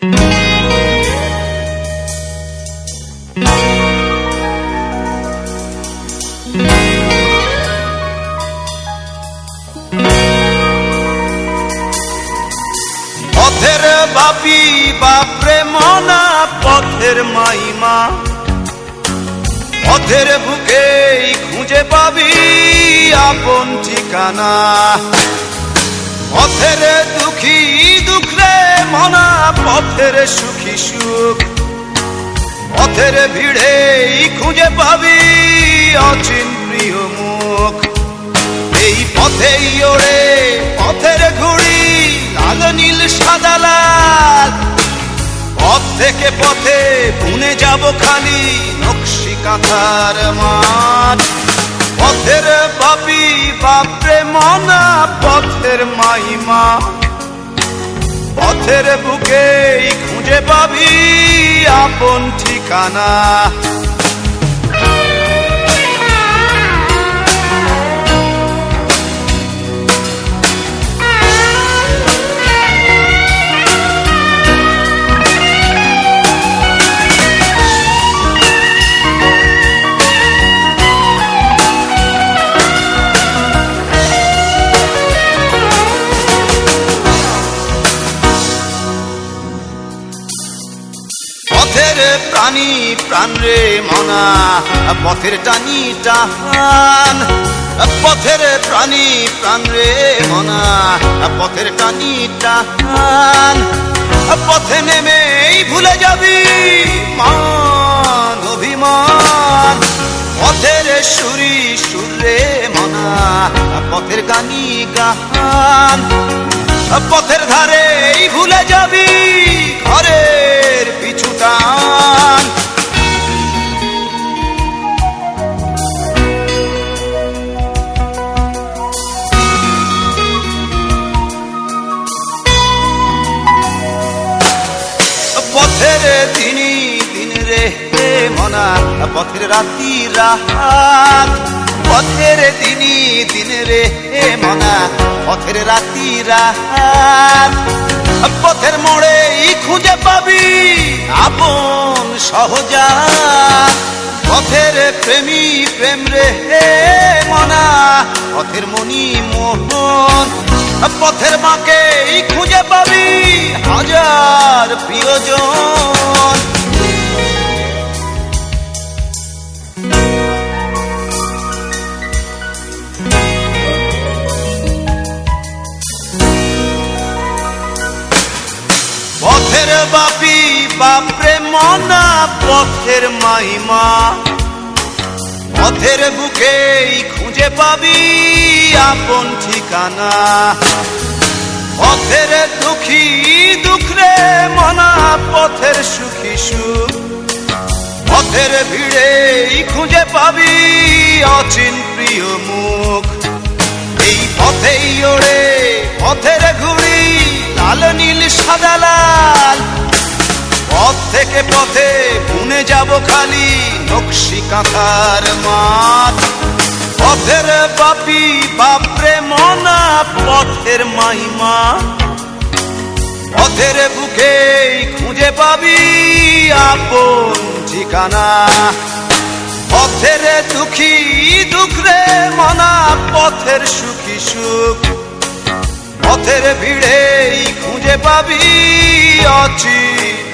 পথের বাপি বাপরে মনা পথের মাইমা। পথের বুকে খুঁজে পাবি আপন ঠিকানা। পথের দুঃখী পথের সুখী সুখ, পথের ভিড়ে খুঁজে পাবি অচিন প্রিয় মুখ। এই পথেই ওড়ে পথের ঘুড়ি, লাল, নীল, সাদা, লাল। পথ থেকে পথে বুনে যাব খালি নকশি কাঁথার মাঠ। পথের বাপি বাপরে মনা পথের মাইমা পথের বুকে খুঁজে পাবি আপন ঠিকানা। পথের প্রাণী, প্রাণ রে মনা, পথের টানি টান পথের প্রাণী, প্রাণ রে মনা, পথের টানি টান পথে নেমেই ভুলে যাবি মান অভিমান। পথের সুরি সুরে মনা, পথের গানি গান। পথের ধারেই ভুলে যাবি পথের রাতি রাত পথের দিনই দিন রে হে মনা, পথের রাতি রাত পথের মোড়ে খুঁজে পাবি আপন সহজা পথের প্রেমী প্রেম রে হে মনা, পথের মনি মোহন। পথের মাকে খুঁজে পাবি হাজার প্রিয়জন। পথের বাপি, বাপরে মনা, পথের মাইমা পথের বুকে খুঁজে পাবি আপন ঠিকানা। পথের দুঃখী দুঃখ রে মনা, পথের সুখী সুখ। পথের ভিড়ে খুঁজে পাবি অচিন প্রিয় মুখ। এই পথেই ওড়ে পথের ঘুড়ি লাল, নীল, সাদা, লাল। পথ থেকে পথে বুনে যাব খালি নকশি কাঁথার মাঠ। পথের বাপি, বাপরে মনা, পথের মাইমা। পথের বুকে খুঁজে পাবি আপন ঠিকানা। পথের দুঃখী দুঃখ রে মনা, পথের সুখী সুখ। পথের ভিড়েই খুঁজে পাবি মুখ